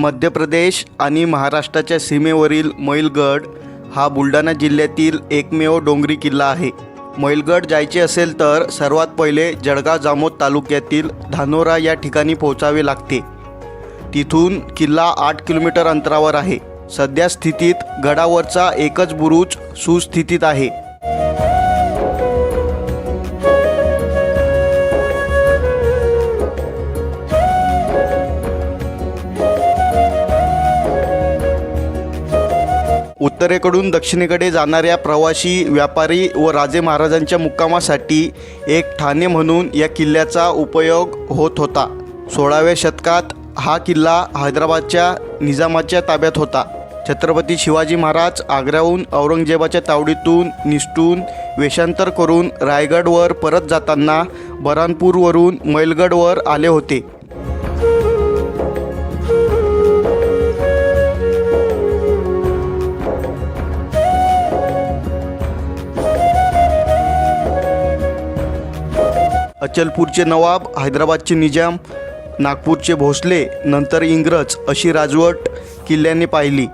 मध्य प्रदेश आणि महाराष्ट्राच्या सीमेवरील मैलगड हा बुलढाणा जिल्ह्यातील एकमेव डोंगरी किल्ला आहे. मैलगड जायचे असेल तर सर्वात पहिले जळगाव जामोद तालुक्यातील धानोरा या ठिकाणी पोहोचावे लागते. तिथून किल्ला आठ किलोमीटर अंतरावर आहे. सध्या स्थितीत गडावरचा एकच बुरुज सुस्थितीत आहे. उत्तरेकडून दक्षिणेकडे जाणाऱ्या प्रवासी व्यापारी व राजे महाराजांच्या मुक्कामासाठी एक ठाणे म्हणून या किल्ल्याचा उपयोग होत होता. सोळाव्या शतकात हा किल्ला हैदराबादच्या निजामाच्या ताब्यात होता. छत्रपती शिवाजी महाराज आग्र्याहून औरंगजेबाच्या तावडीतून निष्ठून वेषांतर करून रायगडवर परत जाताना बरानपूरवरून मैलगडवर आले होते. अचलपूरचे नवाब हैदराबादचे निजाम नागपूरचे भोसले नंतर इंग्रज अशी राजवट किल्ल्याने पाहिली.